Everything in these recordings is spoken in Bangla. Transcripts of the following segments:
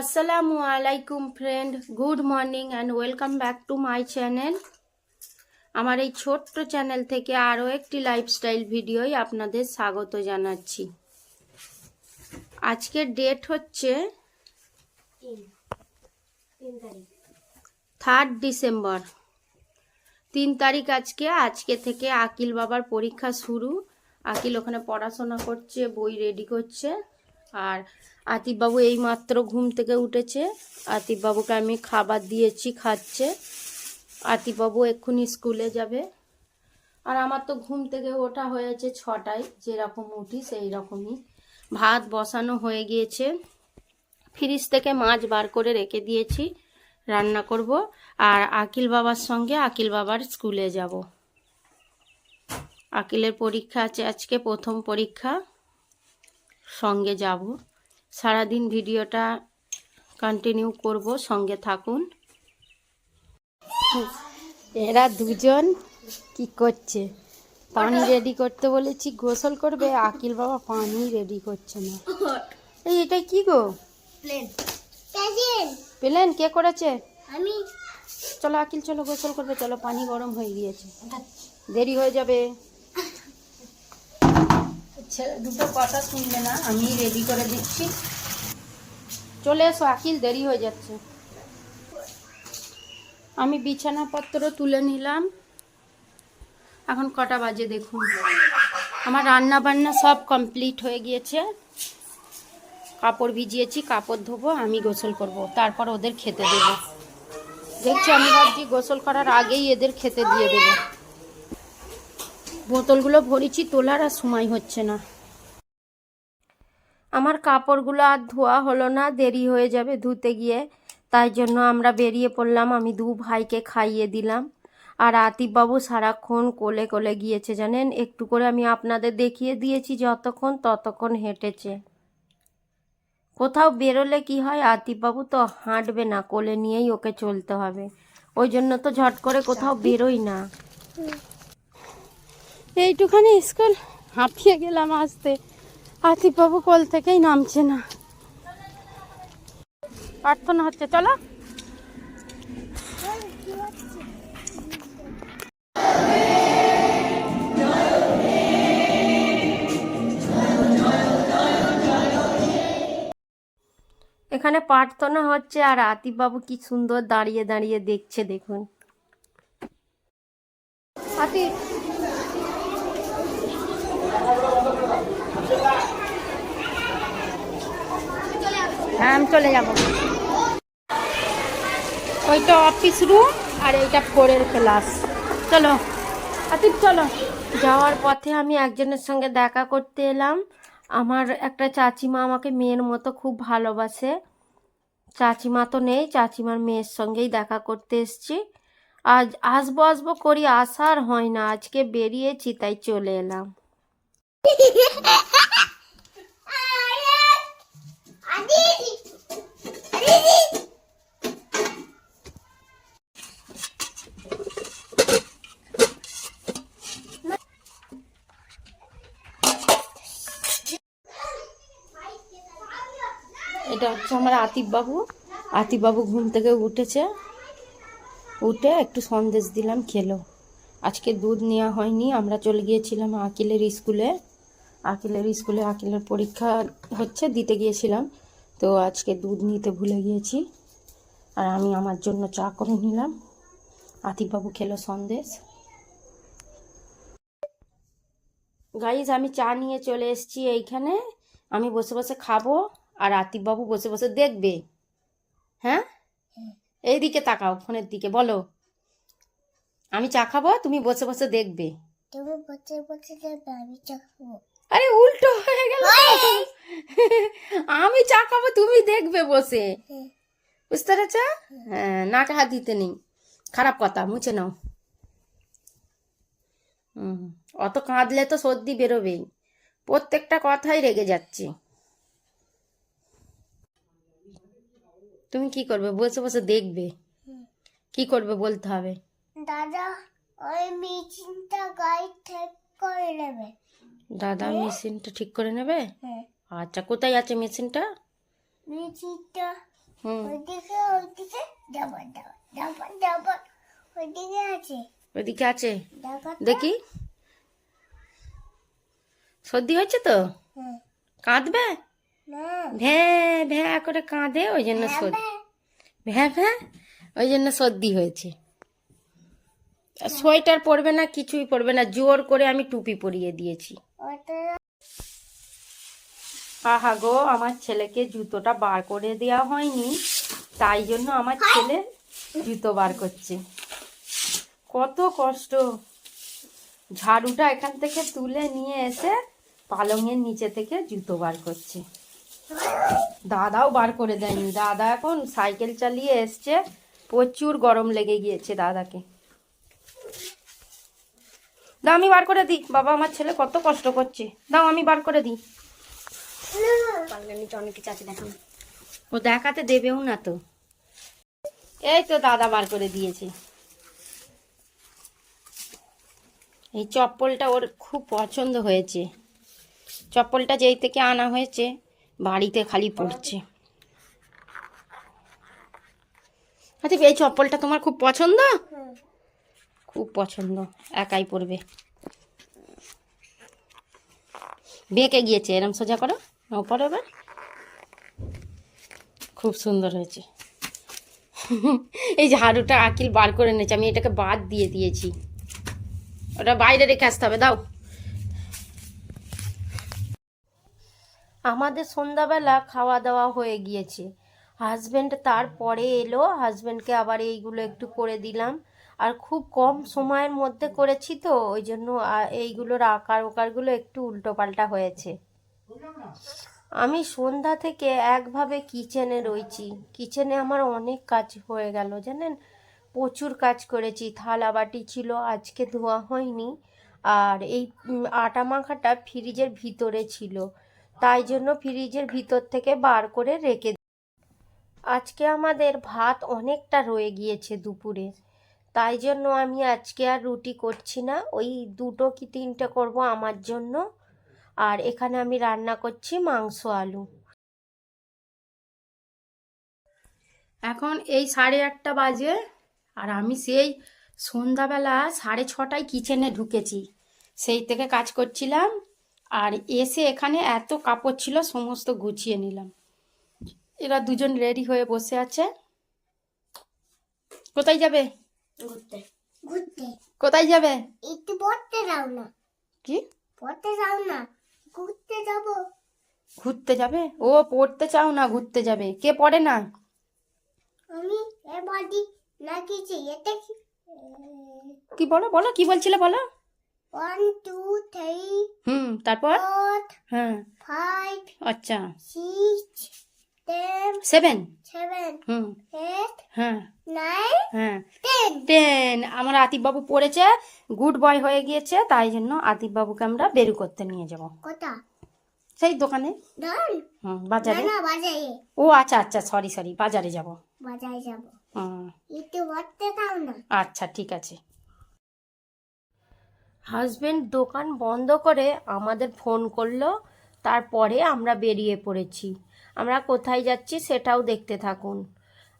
আসসালামু আলাইকুম friend good morning and welcome back to my channel আমার এই ছোট্ট চ্যানেল থেকে আরও একটি লাইফস্টাইল ভিডিওই আপনাদের স্বাগত জানাচ্ছি। আজকের ডেট হচ্ছে থার্ড ডিসেম্বর তিন তারিখ আজকে। আজকে থেকে আকিল বাবার পরীক্ষা শুরু। আকিল ওখানে পড়াশোনা করছে বই রেডি করছে। আর আতিফবাবু এই মাত্র ঘুম থেকে উঠেছে। আতিফবাবুকে আমি খাবার দিয়েছি, খাচ্ছে। আতিফবাবু এক্ষুনি স্কুলে যাবে। আর আমার তো ঘুম থেকে ওঠা হয়েছে ছটায়, যেরকম উঠি সেই রকমই ভাত বসানো হয়ে গিয়েছে। ফ্রিজ থেকে মাছ বার করে রেখে দিয়েছি, রান্না করব। আর আকিল বাবার সঙ্গে আকিল বাবার স্কুলে যাব। আকিলের পরীক্ষা আছে, আজকে প্রথম পরীক্ষা। সঙ্গে যাব। সারাদিন ভিডিওটা কন্টিনিউ করব সঙ্গে থাকুন। এরা দুজন কি করছে? পানি রেডি করতে বলেছি গোসল করবে আকিল বাবা পানি রেডি করছে না। এই এটা কি গো? প্লেন কে করেছে? আমি। চলো আকিল চলো গোসল করবে চলো পানি গরম হয়ে গিয়েছে। দেরি হয়ে যাবে। দুটো কথা শুনবে না, আমি রেডি করে দিচ্ছি। চলে এসো আকিল দেরি হয়ে যাচ্ছে। আমি বিছানাপত্র তুলে নিলাম। এখন কটা বাজে দেখুন। আমার রান্না বান্না সব কমপ্লিট হয়ে গিয়েছে। কাপড় ভিজিয়েছি, কাপড় ধোবো, আমি গোসল করব। তারপর ওদের খেতে দেবো। দেখছি, আমি ভাবছি গোসল করার আগেই এদের খেতে দিয়ে দেবো। বোতলগুলো ভরেছি, তোলার আর সময় হচ্ছে না। আমার কাপড়গুলো আর ধোয়া হলো না, দেরি হয়ে যাবে ধুতে গিয়ে। তাই জন্য আমরা বেরিয়ে পড়লাম, আমি দু ভাইকে খাইয়ে দিলাম। আর আতিফবাবু সারাক্ষণ কোলে কোলে গিয়েছে, জানেন? একটু করে আমি আপনাদের দেখিয়ে দিয়েছি, যতক্ষণ ততক্ষণ হেঁটেছে। কোথাও বেরোলে কি হয়, আতিফবাবু তো হাঁটবে না, কোলে নিয়েই ওকে চলতে হবে। ওই জন্য তো ঝট করে কোথাও বেরোই না। এইটুখানি স্কুল হাঁপিয়ে গেলাম আসতে। আতিফবাবু কল থেকেই নামছে না। প্রার্থনা হচ্ছে চলো। এখানে প্রার্থনা হচ্ছে আর আতিফবাবু কি সুন্দর দাঁড়িয়ে দাঁড়িয়ে দেখছে দেখুন। আতিফ হ্যাঁ আমি চলে যাব। ওইটা অফিস রুম আর এইটা ফোরের ক্লাস চলো। আতিফ চলো। যাওয়ার পথে আমি একজনের সঙ্গে দেখা করতে এলাম। আমার একটা চাচিমা আমাকে মেয়ের মতো খুব ভালোবাসে। চাচিমা তো নেই চাচিমার মেয়ের সঙ্গেই দেখা করতে এসছি। আজ আসব আসব করি আসার হয় না। আজকে বেরিয়েছি তাই চলে এলাম। এটা হচ্ছে আমার আতিফ বাবু আতিফ বাবু ঘুম থেকে উঠেছে। উঠে একটু সন্দেশ দিলাম, খেলো। আজকে দুধ নেওয়া হয়নি, আমরা চলে গিয়েছিলাম আকিলের স্কুলে। আকিলের স্কুলে আকিলের পরীক্ষা হচ্ছে, দিতে গিয়েছিলাম। তো আজকে দুধ নিতে ভুলে গিয়েছি। আর আমি আমার জন্য চা করে নিলাম। আতিফবাবু খেলো সন্দেশ। গাইজ আমি চা নিয়ে চলে এসেছি এইখানে। আমি বসে বসে খাব আর আতিফবাবু বসে বসে দেখবে। হ্যাঁ? এইদিকে তাকাও, ফোনের দিকে বলো। আমি চা খাব, তুমি বসে বসে দেখবে। তুমি বসে বসে যাবে আমি চাকবো আরে উল্টো হয়ে গেল আমি চা খাব, তুমি দেখবে বসে। বুঝতে পেরেছ? হ্যাঁ নাকে হাত দিতে নেই। খারাপ কথা, মুছে নাও। হুম, অত কাঁদলে তো সর্দি বেরোবেই। প্রত্যেকটা কথাই রেগে যাচ্ছে। তুমি কি করবে? বসে বসে দেখবে। কি করবে বলতে হবে? দাদা, ওই মেশিনটা গাড়ি ঠিক করে নেবে। দাদা মেশিনটা ঠিক করে নেবে? হ্যাঁ। আচ্ছা কোথায় আছে মেশিনটা? মেশিনটা ওইদিকে ওইদিকে ডাবল ডাবল ডাবল ডাবল ওইদিকে আছে। ওইদিকে আছে? দেখি। সর্দি হয়েছে তো? হ্যাঁ। কাঁদবে? ভ্যাঁ ভ্যাঁ করে কাঁদে ওই জন্য সর্দি। ভ্যাঁ। ভ্যাঁ ওই জন্য সর্দি হয়েছে। আর সোয়েটার পরবে না কিছুই পরবে না জোর করে আমি টুপি পরিয়ে দিয়েছি। আহা গো, আমার ছেলেকে জুতোটা বার করে দেওয়া হয়নি, তাই জন্য আমার ছেলে জুতো বার করছে। কত কষ্ট। ঝাড়ুটা এখান থেকে তুলে নিয়ে এসে পালঙের নিচে থেকে জুতো বার করছে। দাদাও বার করে দেয়নি। দাদা এখন সাইকেল চালিয়ে এসছে। প্রচুর গরম লেগে গিয়েছে দাদাকে। দাও আমি বার করে দিই। বাবা আমার ছেলে কত কষ্ট করছে। দাও আমি বার করে দিই। অনেক কিছু আছে দেখান ও দেখাতে দেবেও না তো। এই তো দাদা বার করে দিয়েছে। এই চপ্পলটা ওর খুব পছন্দ হয়েছে। চপ্পলটা যেই থেকে আনা হয়েছে বাড়িতে খালি পড়ছে। আচ্ছা এই চপ্পলটা তোমার খুব পছন্দ? খুব পছন্দ, একাই পরবে। বেঁকে গিয়েছে, এরম সোজা করো, নাও পরো এবার। খুব সুন্দর হয়েছে। এই ঝাড়ুটা আকিল বার করে নিয়েছে আমি এটাকে বাদ দিয়ে দিয়েছি। ওটা বাইরে রেখে আসতে হবে, দাও। আমাদের সন্ধ্যাবেলা খাওয়া দাওয়া হয়ে গিয়েছে। হাজব্যান্ড তারপরে এলো হাজব্যান্ডকে আবার এইগুলো একটু করে দিলাম। আর খুব কম সময়ের মধ্যে করেছি তো, ওই জন্য এইগুলোর আকার ওকারগুলো একটু উল্টো পাল্টা হয়েছে। আমি সন্ধ্যা থেকে একভাবে কিচেনে রয়েছি। কিচেনে আমার অনেক কাজ হয়ে গেল, জানেন? প্রচুর কাজ করেছি। থালা বাটি ছিল, আজকে ধোয়া হয়নি। আর এই আটা মাখাটা ফ্রিজের ভিতরে ছিল। তাই জন্য ফ্রিজের ভিতর থেকে বার করে রেখে আজকে আমাদের ভাত অনেকটা রয়ে গিয়েছে দুপুরে। তাই জন্য আমি আজকে আর রুটি করছি না। ওই দুটো কি তিনটে করব আমার জন্য। আর এখানে আমি রান্না করছি মাংস, আলু। এখন এই সাড়ে আটটা বাজে আর আমি সেই সন্ধ্যাবেলা সাড়ে ছটায় কিচেনে ঢুকেছি। সেই থেকে কাজ করছিলাম আর এসে এখানে এত কাপড় ছিল সমস্ত গুছিয়ে নিলাম। এরা দুজন রেডি হয়ে বসে আছে। কোথায় যাবে? ঘুরতে। ঘুরতে। কোথায় যাবে? একটু পড়তে যাও না। কি? পড়তে যাও না। ঘুরতে যাব। ঘুরতে যাবে? ও পড়তে চাও না ঘুরতে যাবে। কে পড়ে না? আমি এ বাড়ি না কিছু এটা কি? কি বলো বলো কি বলছিলে বলো? ওয়ান টু থ্রি হুম তারপর? হ্যাঁ। ফাইভ আচ্ছা। সিক্স টেন সেভেন হুম হ্যাঁ হ্যাঁ টেন আমার আতিফবাবু পড়েছে গুড বয় হয়ে গিয়েছে তাই জন্য আতিফবাবুকে আমরা বেরু করতে নিয়ে যাব। কটা? সেই দোকানে? হুম বাজারে? না বাজারে। ও আচ্ছা আচ্ছা সরি সরি বাজারে যাব। বাজারে যাব। আচ্ছা ঠিক আছে। হাজবেন্ড দোকান বন্ধ করে আমাদের ফোন করল তারপরে আমরা বেরিয়ে পড়েছি। আমরা কোথায় যাচ্ছি সেটাও দেখতে থাকুন।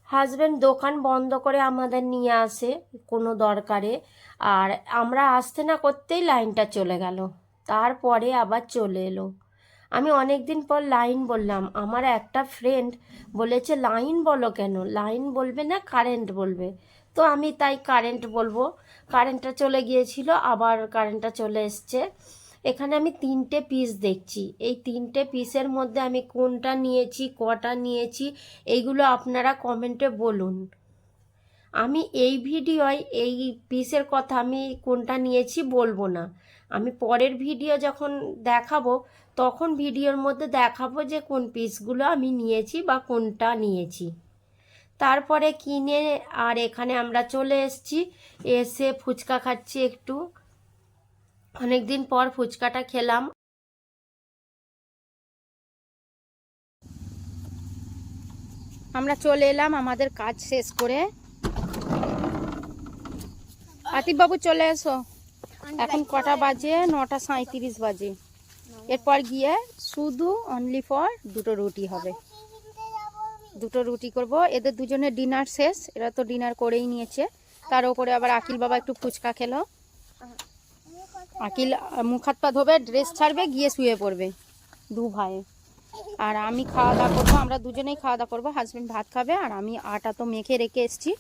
হাজবেন্ড দোকান বন্ধ করে আমাদের নিয়ে আসে কোনো দরকারে। আর আমরা আসতে না করতেই লাইনটা চলে গেল। তারপরে আবার চলে এলো। আমি অনেক দিন পর লাইন বললাম, আমার একটা ফ্রেন্ড বলেছে, লাইন বলো কেন? লাইন বলবে না কারেন্ট বলবে? তো আমি তাই কারেন্ট বলব। কারেন্টটা চলে গিয়েছিল, আবার কারেন্টটা চলে এসছে। এখানে আমি তিনটে পিস দেখছি। এই তিনটে পিসের মধ্যে আমি কোনটা নিয়েছি, কটা নিয়েছি, এইগুলো আপনারা কমেন্টে বলুন। আমি এই ভিডিওয় এই পিসের কথা আমি কোনটা নিয়েছি বলব না। আমি পরের ভিডিও যখন দেখাবো, তখন ভিডিওর মধ্যে দেখাবো যে কোন পিসগুলো আমি নিয়েছি বা কোনটা নিয়েছি। তারপরে কিনে আর এখানে আমরা চলে এসেছি। এসে ফুচকা খাচ্ছি একটু। অনেক দিন পর ফুচকাটা খেলাম। আমরা চলে এলাম আমাদের কাজ শেষ করে। আতিফবাবু চলে এসো। এখন কটা বাজে? নটা সাঁত্রিশ বাজে। এরপর গিয়ে শুধু অনলি ফর দুটো রুটি হবে। দুটো রুটি করব। এদের দুজনের ডিনার শেষ। এরা তো ডিনার করেই নিয়েছে। তার উপরে আবার আকিল বাবা একটু ফুচকা খেলো। আকিল, মুখ হাত পা ধোবে ড্রেস ছাড়বে, গিয়ে শুয়ে পড়বে দু ভাই। আর আমি খাওয়া দাওয়া করব, আমরা দুজনেই খাওয়া দাওয়া করব হাজব্যান্ড ভাত খাবে, আর আমি আটা তো মেখে রেখে এসেছি।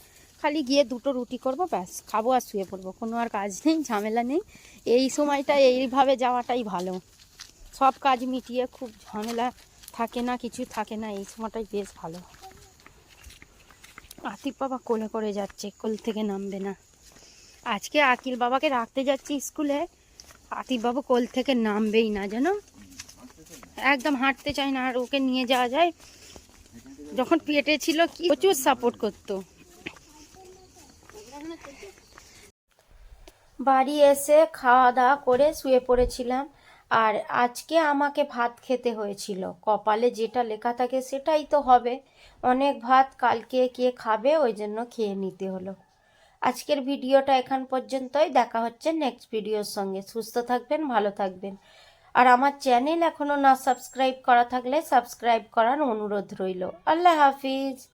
খালি গিয়ে দুটো রুটি করব, ব্যাস, খাব আর শুয়ে পড়ব, কোনো আর কাজ নেই, ঝামেলা নেই। এই সময়টা এইভাবে যাওয়াটাই ভালো। সব কাজ মিটিয়ে খুব ঝামেলা থাকে না, কিছু থাকে না, এই সময়টাই বেশ ভালো। আতিফ বাবা কোলে করে যাচ্ছে, কোল থেকে নামবে না। আজকে আকিল বাবাকে রাখতে যাচ্ছি স্কুলে আতিফ বাবু কোল থেকে নামবেই না, জানো? একদম হাঁটতে চায় না, আর ওকে নিয়ে যাওয়া যায়। যখন পেটে ছিল কি, প্রচুর সাপোর্ট করতো। বাড়ি এসে খাওয়া দাওয়া করে শুয়ে পড়েছিলাম, আর আজকে আমাকে ভাত খেতে হয়েছিল। কপালে যেটা লেখা থাকে সেটাই তো হবে। অনেক ভাত কালকে কে খাবে, ওই জন্য খেয়ে নিতে হলো। আজকের ভিডিওটা এখান পর্যন্তই। দেখা হচ্ছে নেক্সট ভিডিওর সঙ্গে। সুস্থ থাকবেন, ভালো থাকবেন। আর আমার চ্যানেল এখনও না সাবস্ক্রাইব করা থাকলে সাবস্ক্রাইব করার অনুরোধ রইল। আল্লাহ হাফিজ।